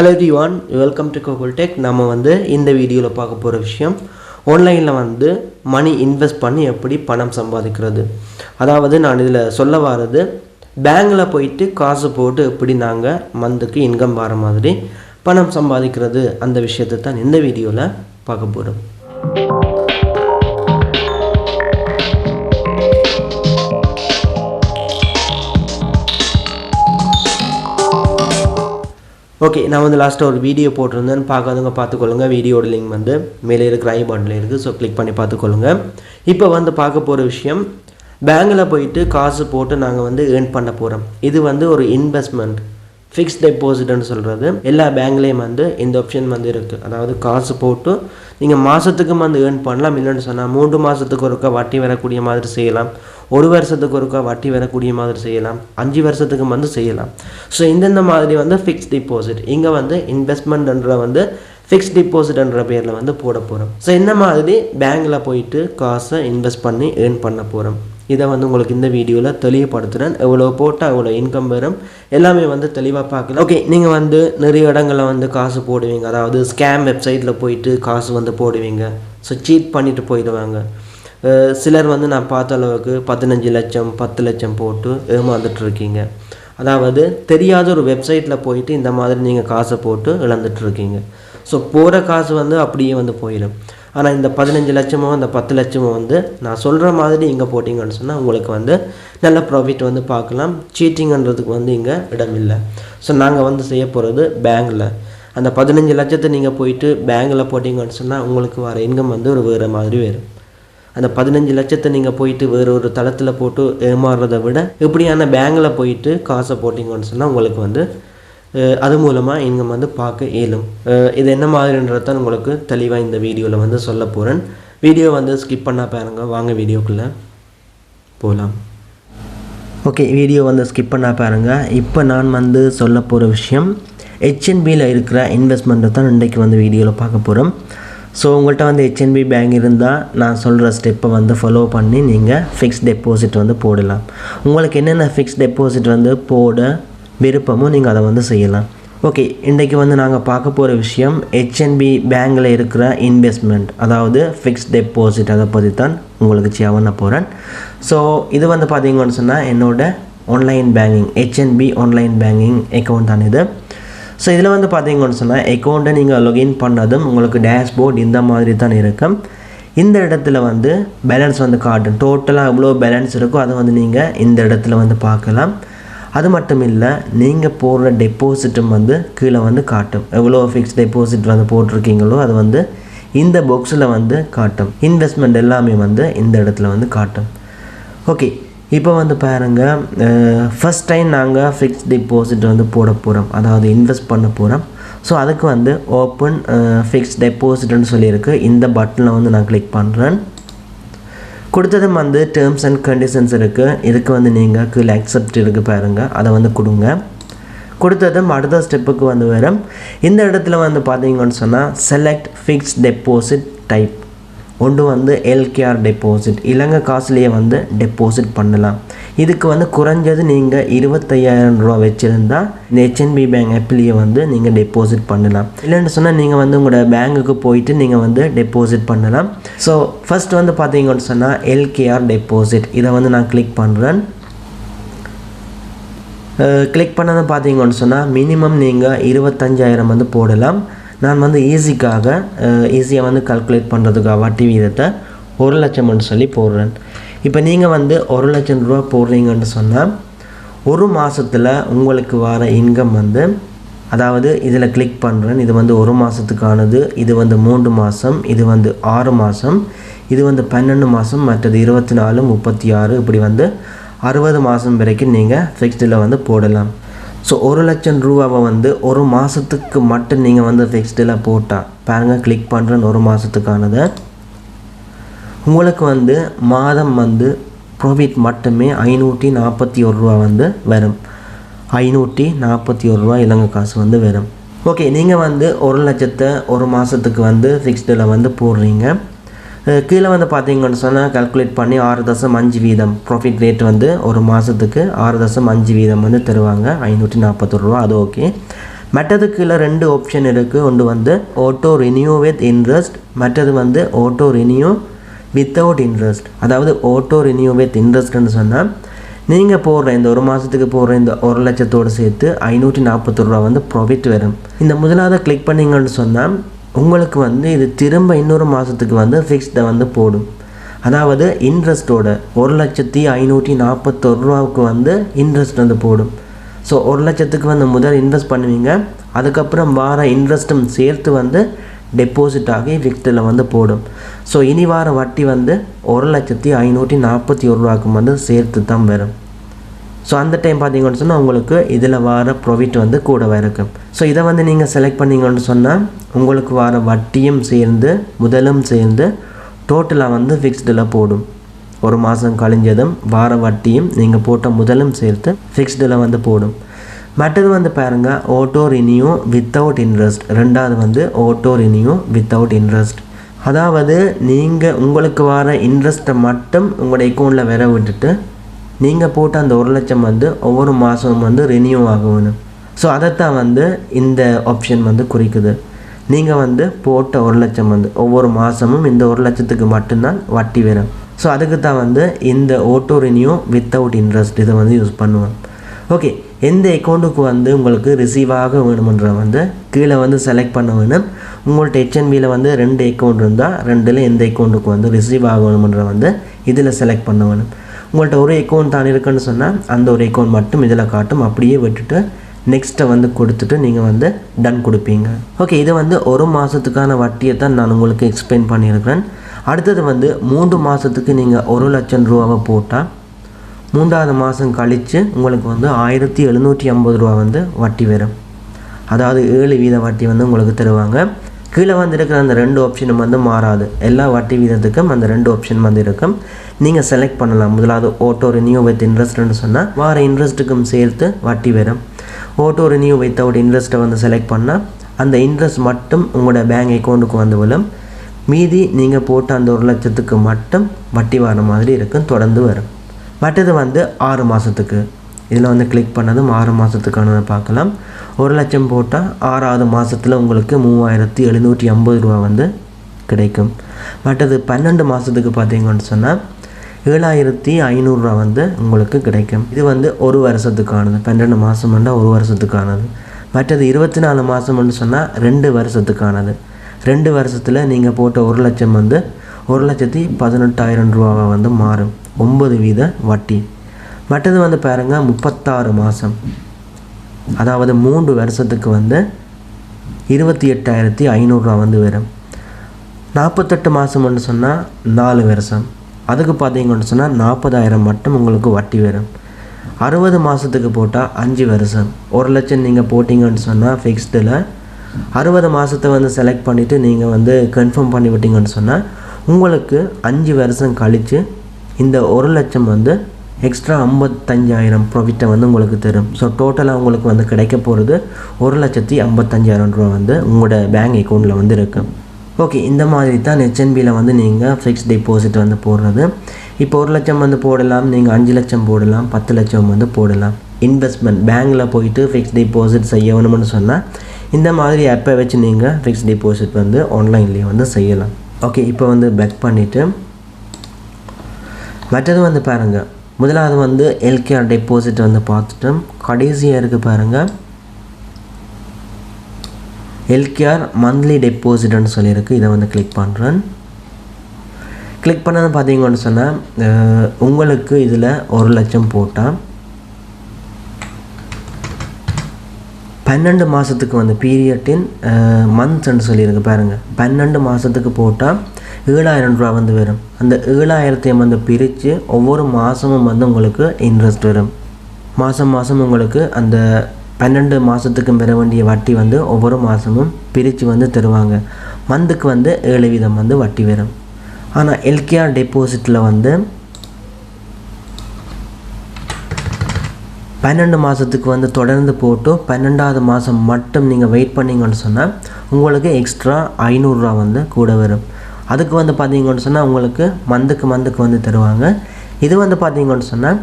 Hello D one welcome to Gokul tech நம்ம வந்து இந்த வீடியோவில் பார்க்க போகிற விஷயம் ஆன்லைனில் வந்து மணி இன்வெஸ்ட் பண்ணி எப்படி பணம் சம்பாதிக்கிறது. அதாவது நான் இதில் சொல்ல வர்றது பேங்கில் போயிட்டு காசு போட்டு எப்படி நாங்கள் மந்த்துக்கு இன்கம் வர மாதிரி பணம் சம்பாதிக்கிறது அந்த விஷயத்தை தான் இந்த வீடியோவில் பார்க்க போகிறோம் ஓகே நான் வந்து லாஸ்ட்டாக ஒரு வீடியோ போட்டிருந்தேன். பார்க்காதவங்க பார்த்துக்கொள்ளுங்க. வீடியோட லிங்க் வந்து மேலே இருக்கிற ஐ பட்டனில் இருக்குது ஸோ கிளிக் பண்ணி பார்த்துக்கொள்ளுங்க. இப்போ வந்து பார்க்க போகிற விஷயம் பேங்கில் போயிட்டு காசு போட்டு நாங்கள் வந்து ஏர்ன் பண்ண போகிறோம் இது வந்து ஒரு இன்வெஸ்ட்மெண்ட் ஃபிக்ஸ் டெபாசிட்னு சொல்கிறது எல்லா பேங்க்லேயும் வந்து இந்த ஆப்ஷன் வந்து இருக்குது அதாவது காசு போட்டு நீங்கள் மாதத்துக்கு வந்து ஏர்ன் பண்ணலாம். இல்லைன்னு சொன்னால் மூன்று மாதத்துக்கு ஒருக்கா வட்டி வரக்கூடிய மாதிரி செய்யலாம். ஒரு வருஷத்துக்கு ஒருக்கா வட்டி வரக்கூடிய மாதிரி செய்யலாம். அஞ்சு வருஷத்துக்கு வந்து செய்யலாம். ஸோ இந்தந்த மாதிரி வந்து ஃபிக்ஸ் டிபாசிட் இங்கே வந்து இன்வெஸ்ட்மெண்ட்ன்ற வந்து ஃபிக்ஸ் டிபாசிட்ன்ற பேரில் வந்து போட போகிறோம் ஸோ இந்த மாதிரி பேங்க்கில் போயிட்டு காசை இன்வெஸ்ட் பண்ணி ஏர்ன் பண்ண போகிறோம் இதை வந்து உங்களுக்கு இந்த வீடியோவில் தெளிவுபடுத்துகிறேன் எவ்வளோ போட்டால் எவ்வளோ இன்கம் வரும் எல்லாமே வந்து தெளிவாக பார்க்கலாம். ஓகே நீங்கள் வந்து நிறைய இடங்களில் வந்து காசு போடுவீங்க. அதாவது ஸ்கேம் வெப்சைட்டில் போயிட்டு காசு வந்து போடுவீங்க. ஸோ சீட் பண்ணிட்டு போயிடுவாங்க. சிலர் வந்து நான் பார்த்த அளவுக்கு பதினஞ்சு லட்சம் பத்து லட்சம் போட்டு ஏமாந்துட்டுருக்கீங்க அதாவது தெரியாத ஒரு வெப்சைட்டில் போயிட்டு இந்த மாதிரி நீங்கள் காசை போட்டு இழந்துட்டுருக்கீங்க ஸோ போகிற காசு வந்து அப்படியே வந்து போயிடும். ஆனால் இந்த பதினஞ்சு லட்சமோ அந்த பத்து லட்சமோ வந்து நான் சொல்கிற மாதிரி இங்கே போட்டிங்கன்னு சொன்னால் உங்களுக்கு வந்து நல்ல ப்ராஃபிட் வந்து பார்க்கலாம். சீட்டிங்கன்றதுக்கு வந்து இங்கே இடம் இல்லை. ஸோ நாங்கள் வந்து செய்ய போகிறது பேங்கில் அந்த பதினஞ்சு லட்சத்தை நீங்கள் போயிட்டு பேங்கில் போட்டிங்கன்னு சொன்னால் உங்களுக்கு வர இன்கம் வந்து ஒரு வேறு மாதிரி வரும். அந்த பதினஞ்சு லட்சத்தை நீங்கள் போயிட்டு வேறு ஒரு தளத்தில் போட்டு ஏமாறுறதை விட இப்படியான பேங்கில் போயிட்டு காசை போட்டிங்கன்னு சொன்னால் உங்களுக்கு வந்து அது மூலமாக இன்கம் வந்து பார்க்க இயலும். இது என்ன மாதிரின்றது தான் உங்களுக்கு தெளிவாக இந்த வீடியோவில் வந்து சொல்ல போகிறேன் வீடியோ வந்து ஸ்கிப் பண்ணால் பாருங்க. வாங்க வீடியோக்குள்ளே போகலாம் ஓகே வீடியோ வந்து ஸ்கிப் பண்ணால் பாருங்கள் இப்போ நான் வந்து சொல்ல போகிற விஷயம் ஹெச்என்பியில் இருக்கிற இன்வெஸ்ட்மெண்ட்டை தான் இன்றைக்கு வந்து வீடியோவில் பார்க்க போகிறோம் ஸோ உங்கள்கிட்ட வந்து ஹெச்என்பி பேங்க் இருந்தால் நான் சொல்கிற ஸ்டெப்பை வந்து ஃபாலோ பண்ணி நீங்கள் ஃபிக்ஸ் டெபாசிட் வந்து போடலாம். உங்களுக்கு என்னென்ன ஃபிக்ஸ் டெபாசிட் வந்து போட விருப்பமோ நீங்கள் அதை வந்து செய்யலாம். ஓகே இன்றைக்கு வந்து நாங்கள் பார்க்க போகிற விஷயம் ஹெச்என்பி பேங்கில் இருக்கிற இன்வெஸ்ட்மெண்ட் அதாவது ஃபிக்ஸ் டெபாசிட் அதை பற்றி தான் உங்களுக்கு சேவ் பண்ண போகிறேன் ஸோ இது வந்து பார்த்தீங்கன்னு சொன்னால் என்னோட online banking HNB online banking account தான் இது. ஸோ இதில் வந்து பார்த்தீங்கன்னு சொன்னால் அக்கௌண்ட்டை நீங்கள் லொகின் பண்ணதும் உங்களுக்கு டேஷ்போர்ட் இந்த மாதிரி தான் இருக்கும். இந்த இடத்துல வந்து பேலன்ஸ் வந்து காட்டும். டோட்டலாக எவ்வளோ பேலன்ஸ் இருக்கோ அதை வந்து நீங்கள் இந்த இடத்துல வந்து பார்க்கலாம். அது மட்டும் இல்லை நீங்கள் போடுற டெபாசிட்டும் வந்து கீழே வந்து காட்டும். எவ்வளோ ஃபிக்ஸ் டெபாசிட் வந்து போட்டிருக்கீங்களோ அது வந்து இந்த பாக்ஸில் வந்து காட்டும். இன்வெஸ்ட்மெண்ட் எல்லாமே வந்து இந்த இடத்துல வந்து காட்டும். ஓகே இப்போ வந்து பாருங்கள் ஃபஸ்ட் டைம் நாங்கள் ஃபிக்ஸ் டெபாசிட் வந்து போட போகிறோம் அதாவது இன்வெஸ்ட் பண்ண போகிறோம் ஸோ அதுக்கு வந்து ஓப்பன் ஃபிக்ஸ் டெபாசிட்னு சொல்லியிருக்கு. இந்த பட்டனில் வந்து நான் கிளிக் பண்ணுறேன் கொடுத்ததும் வந்து டேர்ம்ஸ் அண்ட் கண்டிஷன்ஸ் இருக்குது இதுக்கு வந்து நீங்கள் கீழே அக்செப்ட் இருக்குது பாருங்கள் அதை வந்து கொடுங்க. கொடுத்ததும் அடுத்த ஸ்டெப்புக்கு வந்து வரும். இந்த இடத்துல வந்து பார்த்தீங்கன்னு சொன்னால் செலக்ட் ஃபிக்ஸ் டெபாசிட் டைப் ஒன்று வந்து எல்கேஆர் டெபாசிட் இலங்கை காசுலேயே வந்து டெபாசிட் பண்ணலாம். இதுக்கு வந்து குறைஞ்சது நீங்கள் இருபத்தையாயிரம் ரூபா வச்சுருந்தா இந்த ஹெச்என்பி பேங்க் ஆப்லேயே வந்து நீங்கள் டெபாசிட் பண்ணலாம். இல்லைன்னு சொன்னால் நீங்கள் வந்து உங்களோட பேங்குக்கு போயிட்டு நீங்கள் வந்து டெபாசிட் பண்ணலாம். ஸோ ஃபஸ்ட் வந்து பார்த்தீங்கன்னு சொன்னால் எல்கேஆர் டெபாசிட் இதை வந்து நான் கிளிக் பண்ணுறேன் கிளிக் பண்ணதை பார்த்தீங்கன்னு சொன்னால் மினிமம் நீங்கள் இருபத்தஞ்சாயிரம் வந்து போடலாம். நான் வந்து ஈஸிக்காக ஈஸியாக வந்து கால்குலேட் பண்ணுறதுக்காக வட்டி வீதத்தை ஒரு லட்சம்னு சொல்லி போடுறேன். இப்போ நீங்கள் வந்து ஒரு லட்சம் ரூபா போடுறீங்கன்னு சொன்னால் ஒரு மாதத்தில் உங்களுக்கு வர இன்கம் வந்து அதாவது இதில் கிளிக் பண்ணுறேன் இது வந்து ஒரு மாதத்துக்கானது இது வந்து மூன்று மாதம் இது வந்து ஆறு மாதம் இது வந்து பன்னெண்டு மாதம் மற்றது இருபத்தி நாலு முப்பத்தி ஆறு இப்படி வந்து அறுபது மாதம் வரைக்கும் நீங்கள் ஃபிக்ஸ்டில் வந்து போடலாம். ஸோ ஒரு லட்சம் ரூபாவை வந்து ஒரு மாதத்துக்கு மட்டும் நீங்கள் வந்து ஃபிக்ஸ்டில் போட்டால் பாருங்கள் கிளிக் பண்ணுறேன் ஒரு மாதத்துக்கானதை உங்களுக்கு வந்து மாதம் வந்து ப்ராஃபிட் மட்டுமே ஐநூற்றி நாற்பத்தி ஒரு ரூபா வந்து வரும். ஐநூற்றி நாற்பத்தி ஒரு ரூபா இலங்கை காசு வந்து வரும். ஓகே நீங்கள் வந்து ஒரு லட்சத்தை ஒரு மாதத்துக்கு வந்து ஃபிக்ஸ்டில் வந்து போடுறீங்க. கீழே வந்து பார்த்தீங்கன்னு சொன்னால் கால்குலேட் பண்ணி ஆறு தசம் அஞ்சு வீதம் ப்ராஃபிட் ரேட் வந்து ஒரு மாதத்துக்கு ஆறு தசம் அஞ்சு வீதம் வந்து தருவாங்க. ஐநூற்றி நாற்பத்தொரு ரூபா அது ஓகே மற்றது கீழே ரெண்டு ஆப்ஷன் இருக்குது ஒன்று வந்து ஆட்டோ ரினியூ வித் இன்ட்ரெஸ்ட் மற்றது வந்து ஆட்டோ ரினியூ வித்தவுட் இன்ட்ரெஸ்ட் அதாவது ஆட்டோ ரினியூ வித் இன்ட்ரெஸ்ட்னு சொன்னால் நீங்கள் போடுற இந்த ஒரு மாதத்துக்கு போடுற இந்த ஒரு லட்சத்தோடு சேர்த்து ஐநூற்றி நாற்பத்தி ரூபா வந்து ப்ராஃபிட் வரும். இந்த முதலாவது கிளிக் பண்ணீங்கன்னு சொன்னால் உங்களுக்கு வந்து இது திரும்ப இன்னொரு மாதத்துக்கு வந்து ஃபிக்ஸ்டை வந்து போடும். அதாவது இன்ட்ரெஸ்ட்டோட ஒரு லட்சத்தி ஐநூற்றி நாற்பத்தொரு ரூபாவுக்கு வந்து இன்ட்ரெஸ்ட் வந்து போடும். ஸோ ஒரு லட்சத்துக்கு வந்து முதல் இன்வெஸ்ட் பண்ணுவீங்க. அதுக்கப்புறம் வார இன்ட்ரெஸ்ட்டும் சேர்த்து வந்து டெபாசிட் ஆகி விக்டில் வந்து போடும். ஸோ இனி வார வட்டி வந்து ஒரு லட்சத்தி ஐநூற்றி நாற்பத்தி ஒரு ரூபாக்கும் வந்து சேர்த்து தான் வரும். ஸோ அந்த டைம் பார்த்தீங்கன்னு சொன்னால் உங்களுக்கு இதில் வர ப்ராஃபிட் வந்து கூட இருக்கும். ஸோ இதை வந்து நீங்கள் செலக்ட் பண்ணீங்கன்னு சொன்னால் உங்களுக்கு வர வட்டியும் சேர்ந்து முதலும் சேர்ந்து டோட்டலாக வந்து ஃபிக்ஸ்டில் போடும். ஒரு மாதம் கழிஞ்சதும் வார வட்டியும் நீங்கள் போட்ட முதலும் சேர்த்து ஃபிக்ஸ்டில் வந்து போடும். மற்றது வந்து பாருங்கள் ஓட்டோ ரினியூ வித்தவுட் இன்ட்ரெஸ்ட் ரெண்டாவது வந்து ஓட்டோ ரினியூ வித்தவுட் இன்ட்ரெஸ்ட் அதாவது நீங்கள் உங்களுக்கு வர இன்ட்ரெஸ்ட்டை மட்டும் உங்களோட அக்கௌண்ட்டில் வர விட்டுட்டு நீங்கள் போட்ட அந்த ஒரு லட்சம் வந்து ஒவ்வொரு மாதமும் வந்து ரினியூ ஆகணும் ஸோ அதைத்தான் வந்து இந்த ஆப்ஷன் வந்து குறிக்குது. நீங்கள் வந்து போட்ட ஒரு லட்சம் வந்து ஒவ்வொரு மாதமும் இந்த ஒரு லட்சத்துக்கு மட்டும்தான் வட்டி வரும். ஸோ அதுக்கு தான் வந்து இந்த ஓட்டோ ரினியூ வித்தவுட் இன்ட்ரெஸ்ட் இதை வந்து யூஸ் பண்ணுவேன் ஓகே எந்த அக்கௌண்ட்டுக்கு வந்து உங்களுக்கு ரிசீவ் ஆக வேணுமென்ற வந்து கீழே வந்து செலக்ட் பண்ண வேணும். உங்கள்கிட்ட ஹெச்என்பியில் வந்து ரெண்டு அக்கௌண்ட் இருந்தால் ரெண்டில் எந்த அக்கௌண்ட்டுக்கு வந்து ரிசீவ் ஆக வேணுமென்ற வந்து இதில் செலக்ட் பண்ண வேணும். உங்கள்கிட்ட ஒரு அக்கௌண்ட் தான் இருக்குன்னு சொன்னால் அந்த ஒரு அக்கௌண்ட் மட்டும் இதில் காட்டும். அப்படியே விட்டுட்டு நெக்ஸ்ட்டை வந்து கொடுத்துட்டு நீங்கள் வந்து டன் கொடுப்பீங்க. ஓகே இது வந்து ஒரு மாதத்துக்கான வட்டியை தான் நான் உங்களுக்கு எக்ஸ்பிளைன் பண்ணியிருக்கிறேன். அடுத்தது வந்து மூன்று மாதத்துக்கு நீங்கள் ஒரு லட்சம் ரூபாவை போட்டால் மூன்றாவது மாதம் கழித்து உங்களுக்கு வந்து ஆயிரத்தி எழுநூற்றி ஐம்பது ரூபா வந்து வட்டி வரும். அதாவது ஏழு வீத வட்டி வந்து உங்களுக்கு தருவாங்க. கீழே வந்து இருக்கிற அந்த ரெண்டு ஆப்ஷனும் வந்து மாறாது. எல்லா வட்டி வீதத்துக்கும் அந்த ரெண்டு ஆப்ஷன் வந்து இருக்கும். நீங்கள் செலக்ட் பண்ணலாம். முதலாவது ஓட்டோ ரினியூ வித் இன்ட்ரெஸ்ட்னு சொன்னால் வார இன்ட்ரெஸ்ட்டுக்கும் சேர்த்து வட்டி வரும். ஓட்டோ ரினியூ வித்தவுட் இன்ட்ரெஸ்ட்டை வந்து செலக்ட் பண்ணால் அந்த இன்ட்ரெஸ்ட் மட்டும் உங்களோட பேங்க் அக்கௌண்ட்டுக்கு வந்து விழும். மீதி நீங்கள் போட்ட அந்த ஒரு லட்சத்துக்கு மட்டும் வட்டி வர மாதிரி இருக்கும். தொடர்ந்து வரும். மற்றது வந்து ஆறு மாதத்துக்கு இதில் வந்து கிளிக் பண்ணதும் ஆறு மாதத்துக்கானதை பார்க்கலாம். ஒரு லட்சம் போட்டால் ஆறாவது மாதத்தில் உங்களுக்கு மூவாயிரத்தி எழுநூற்றி ஐம்பது ரூபா வந்து கிடைக்கும். மற்றது பன்னெண்டு மாதத்துக்கு பார்த்தீங்கன்னு சொன்னால் ஏழாயிரத்தி ஐநூறுரூவா வந்து உங்களுக்கு கிடைக்கும். இது வந்து ஒரு வருஷத்துக்கானது. பன்னெண்டு மாதம்னா ஒரு வருஷத்துக்கானது. மற்றது இருபத்தி நாலு மாதம்னு சொன்னால் ரெண்டு வருஷத்துக்கானது. ரெண்டு வருஷத்தில் நீங்கள் போட்ட ஒரு லட்சம் வந்து ஒரு லட்சத்தி பதினெட்டாயிரம் ரூபாவை வந்து மாறும். ஒம்பது வீத வட்டி. மற்றது வந்து பாருங்கள் முப்பத்தாறு மாதம் அதாவது மூன்று வருஷத்துக்கு வந்து இருபத்தி எட்டாயிரத்தி ஐநூறுரூவா வந்து வரும். நாற்பத்தெட்டு மாதம்னு சொன்னால் நாலு வருஷம். அதுக்கு பார்த்தீங்கன்னு சொன்னால் நாற்பதாயிரம் மட்டும் உங்களுக்கு வட்டி வரும். அறுபது மாதத்துக்கு போட்டால் அஞ்சு வருஷம். ஒரு லட்சம் நீங்கள் போட்டிங்கன்னு சொன்னால் ஃபிக்ஸ்டில் அறுபது மாதத்தை வந்து செலக்ட் பண்ணிவிட்டு நீங்கள் வந்து கன்ஃபார்ம் பண்ணி விட்டீங்கன்னு சொன்னால் உங்களுக்கு அஞ்சு வருஷம் கழித்து இந்த ஒரு லட்சம் வந்து எக்ஸ்ட்ரா ஐம்பத்தஞ்சாயிரம் ப்ராஃபிட்டை வந்து உங்களுக்கு தரும். ஸோ டோட்டலாக உங்களுக்கு வந்து கிடைக்க போகிறது ஒரு லட்சத்தி ஐம்பத்தஞ்சாயிரம் ரூபா வந்து உங்களோட பேங்க் அக்கௌண்ட்டில் வந்து இருக்கும் ஓகே இந்த மாதிரி தான் ஹெச்என்பியில் வந்து நீங்கள் ஃபிக்ஸ் டெபாசிட் வந்து போடுறது. இப்போ ஒரு லட்சம் வந்து போடலாம் நீங்கள் அஞ்சு லட்சம் போடலாம் பத்து லட்சம் வந்து போடலாம். இன்வெஸ்ட்மெண்ட் பேங்க்கில் போயிட்டு ஃபிக்ஸ் டெபாசிட் செய்யணும்னு சொன்னால் இந்த மாதிரி ஆப்பை வச்சு நீங்கள் ஃபிக்ஸ் டெபாசிட் வந்து ஆன்லைன்லேயே வந்து செய்யலாம். ஓகே இப்போ வந்து பேக் பண்ணிவிட்டு மற்றது வந்து பாருங்கள் முதலாவது வந்து எல்கேஆர் டெபாசிட் வந்து பார்த்துட்டோம். கடைசியாக இருக்குது பாருங்கள் எல்கேஆர் மந்த்லி டெபாசிட்னு சொல்லியிருக்கு. இதை வந்து கிளிக் பண்ணுறேன் கிளிக் பண்ணது பார்த்தீங்கன்னு சொன்னால் உங்களுக்கு இதில் ஒரு லட்சம் போட்டால் பன்னெண்டு மாதத்துக்கு வந்து பீரியட்டின் மந்த்ஸ்ன்னு சொல்லியிருக்கு பாருங்கள் பன்னெண்டு மாதத்துக்கு போட்டால் ஏழாயிரம் ரூபா வந்து வரும். அந்த ஏழாயிரத்தையும் வந்து பிரித்து ஒவ்வொரு மாதமும் வந்து உங்களுக்கு இன்ட்ரெஸ்ட் வரும். மாதம் மாதம் உங்களுக்கு அந்த பன்னெண்டு மாதத்துக்கும் பெற வேண்டிய வட்டி வந்து ஒவ்வொரு மாதமும் பிரித்து வந்து தருவாங்க. மந்துக்கு வந்து ஏழு வீதம் வந்து வட்டி வரும். ஆனால் எல்கேஆர் டெபாசிட்டில் வந்து பன்னெண்டு மாதத்துக்கு வந்து தொடர்ந்து போட்டு பன்னெண்டாவது மாதம் மட்டும் நீங்கள் வெயிட் பண்ணிங்கன்னு சொன்னால் உங்களுக்கு எக்ஸ்ட்ரா ஐநூறுரூவா வந்து கூட வரும். அதுக்கு வந்து பார்த்தீங்கன்னு சொன்னால் உங்களுக்கு மந்த்துக்கு மந்துக்கு வந்து தருவாங்க. இது வந்து பார்த்தீங்கன்னு சொன்னால்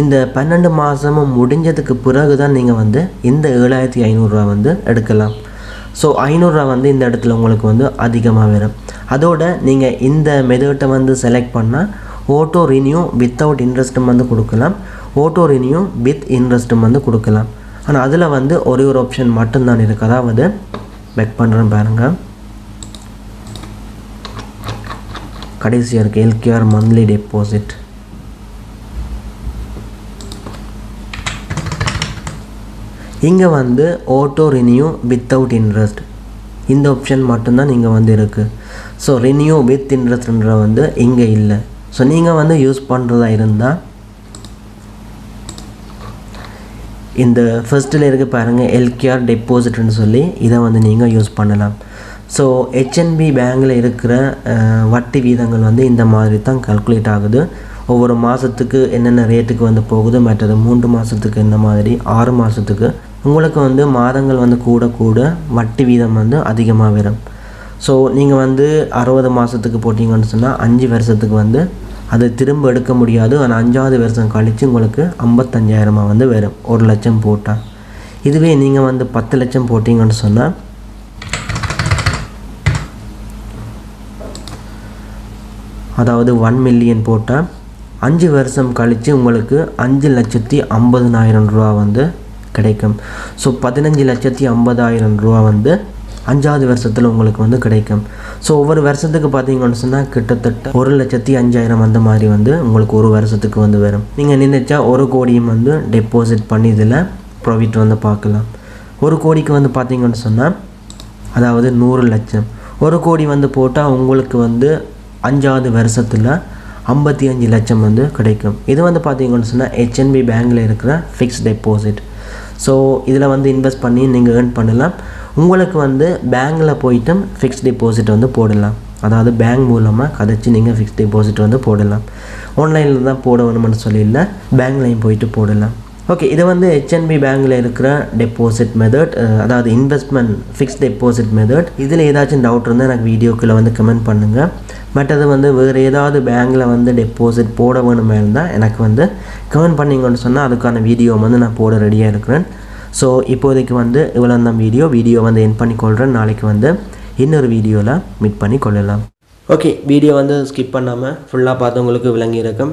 இந்த பன்னெண்டு மாதமும் முடிஞ்சதுக்கு பிறகு தான் நீங்கள் வந்து இந்த ஏழாயிரத்தி ஐநூறுரூவா வந்து எடுக்கலாம். ஸோ ஐநூறுரூவா வந்து இந்த இடத்துல உங்களுக்கு வந்து அதிகமாக வரும். அதோட நீங்கள் இந்த மெதட்டை வந்து செலக்ட் பண்ணால் ஓட்டோ ரினியூ வித்தவுட் இன்ட்ரெஸ்ட்டும் வந்து கொடுக்கலாம். ஓட்டோ ரினியூ வித் இன்ட்ரெஸ்ட்டும் வந்து கொடுக்கலாம். ஆனால் அதில் வந்து ஒரே ஒரு ஆப்ஷன் மட்டும்தான் இருக்குது அதாவது பெக் பண்ணுறேன் பாருங்கள் கடைசியாக இருக்குது எல்கேஆர் மந்த்லி டெபாசிட் இங்கே வந்து ஆட்டோ ரினியூ வித்தவுட் இன்ட்ரெஸ்ட் இந்த ஆப்ஷன் மட்டும்தான் இங்கே வந்து இருக்குது ஸோ ரினியூ வித் இன்ட்ரெஸ்ட்ன்ற வந்து இங்கே இல்லை. ஸோ நீங்கள் வந்து யூஸ் பண்ணுறதா இருந்தால் இந்த ஃபர்ஸ்ட்டில் இருக்க பாருங்கள் எல்கேஆர் டெபாசிட்னு சொல்லி இதை வந்து நீங்கள் யூஸ் பண்ணலாம். ஸோ ஹெச்என்பி பேங்கில் இருக்கிற வட்டி வீதங்கள் வந்து இந்த மாதிரி தான் கல்குலேட் ஆகுது. ஒவ்வொரு மாதத்துக்கு என்னென்ன ரேட்டுக்கு வந்து போகுது? மற்றது மூன்று மாதத்துக்கு இந்த மாதிரி? ஆறு மாதத்துக்கு உங்களுக்கு வந்து மாதங்கள் வந்து கூட கூட வட்டி வீதம் வந்து அதிகமாக வரும். ஸோ நீங்கள் வந்து அறுபது மாதத்துக்கு போட்டிங்கன்னு சொன்னால் அஞ்சு வருஷத்துக்கு வந்து அதை திரும்ப எடுக்க முடியாது. ஆனால் அஞ்சாவது வருஷம் கழித்து உங்களுக்கு ஐம்பத்தஞ்சாயிரமாக வந்து வரும். ஒரு லட்சம் போட்டால் இதுவே நீங்கள் வந்து பத்து லட்சம் போட்டிங்கன்னு சொன்னால் அதாவது ஒன் மில்லியன் போட்டால் அஞ்சு வருஷம் கழித்து உங்களுக்கு அஞ்சு லட்சத்தி ஐம்பதுனாயிரம் ரூபா வந்து கிடைக்கும். ஸோ பதினஞ்சு லட்சத்தி ஐம்பதாயிரம் ரூபா வந்து அஞ்சாவது வருஷத்தில் உங்களுக்கு வந்து கிடைக்கும். ஸோ ஒவ்வொரு வருஷத்துக்கு பார்த்தீங்கன்னு சொன்னால் கிட்டத்தட்ட ஒரு லட்சத்தி அஞ்சாயிரம் அந்த மாதிரி வந்து உங்களுக்கு ஒரு வருஷத்துக்கு வந்து வரும். நீங்கள் நினைச்சா ஒரு கோடியும் வந்து டெபாசிட் பண்ணி இதில் ப்ராஃபிட் வந்து பார்க்கலாம் ஒரு கோடிக்கு வந்து பார்த்தீங்கன்னு சொன்னால் அதாவது நூறு லட்சம். ஒரு கோடி வந்து போட்டால் உங்களுக்கு வந்து அஞ்சாவது வருஷத்தில் ஐம்பத்தி அஞ்சு லட்சம் வந்து கிடைக்கும். இது வந்து பார்த்தீங்கன்னு சொன்னால் ஹெச்என்பி பேங்கில் இருக்கிற ஃபிக்ஸ் டெபாசிட் ஸோ இதில் வந்து இன்வெஸ்ட் பண்ணி நீங்கள் ஏர்ன் பண்ணலாம். உங்களுக்கு வந்து பேங்கில் போயிட்டும் ஃபிக்ஸ் டெபாசிட் வந்து போடலாம். அதாவது பேங்க் மூலமாக கதைச்சி நீங்கள் ஃபிக்ஸ் டெபாசிட் வந்து போடலாம். ஆன்லைனில் தான் போட சொல்லி இல்லை பேங்க்லையும் போயிட்டு போடலாம். ஓகே இது வந்து ஹெச்என்பி பேங்கில் இருக்கிற டெபாசிட் மெத்தட் அதாவது இன்வெஸ்ட்மெண்ட் ஃபிக்ஸ் டெபாசிட் மெத்தட் இதில் ஏதாச்சும் டவுட் இருந்தால் எனக்கு வீடியோக்குள்ளே வந்து கமெண்ட் பண்ணுங்கள் மற்றது வந்து வேறு ஏதாவது பேங்கில் வந்து டெபாசிட் போட வேணுமே இருந்தால் எனக்கு வந்து கமெண்ட் பண்ணிங்கன்னு சொன்னால் அதுக்கான வீடியோ வந்து நான் போட ரெடியாக இருக்கிறேன். ஸோ இப்போதைக்கு வந்து இவ்வளோ தான் வீடியோ வீடியோ வந்து என் பண்ணிக்கொள்கிறேன் நாளைக்கு வந்து இன்னொரு வீடியோவில் மீட் பண்ணி கொள்ளலாம் ஓகே வீடியோ வந்து ஸ்கிப் பண்ணாமல் ஃபுல்லாக பார்த்தவங்களுக்கு விளங்கியிருக்கும்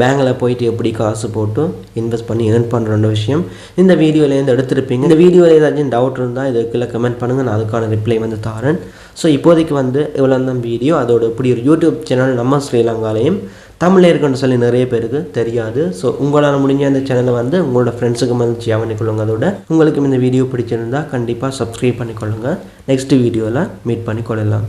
பேங்கில் போயிட்டு எப்படி காசு போட்டு இன்வெஸ்ட் பண்ணி ஏர்ன் பண்ணுற விஷயம் இந்த வீடியோலேருந்து எடுத்திருப்பீங்க. இந்த வீடியோவில் ஏதாச்சும் டவுட் இருந்தால் இதுக்குள்ளே கமெண்ட் பண்ணுங்கள் நான் அதுக்கான ரிப்ளை வந்து தாரேன். ஸோ இப்போதைக்கு வந்து இவ்வளோ தான் வீடியோ அதோட இப்படி ஒரு யூடியூப் சேனல் நம்ம ஸ்ரீலங்காலையும் தமிழில் இருக்குன்னு சொல்லி நிறைய பேருக்கு தெரியாது. ஸோ உங்களால் முடிஞ்ச அந்த சேனலை வந்து உங்களோட ஃப்ரெண்ட்ஸுக்கு வந்து ஷேர் பண்ணிக்கொள்ளுங்க அதோட உங்களுக்கும் இந்த வீடியோ பிடிச்சிருந்தால் கண்டிப்பாக சப்ஸ்கிரைப் பண்ணிக்கொள்ளுங்கள் நெக்ஸ்ட் வீடியோவில் மீட் பண்ணி கொள்ளலாம்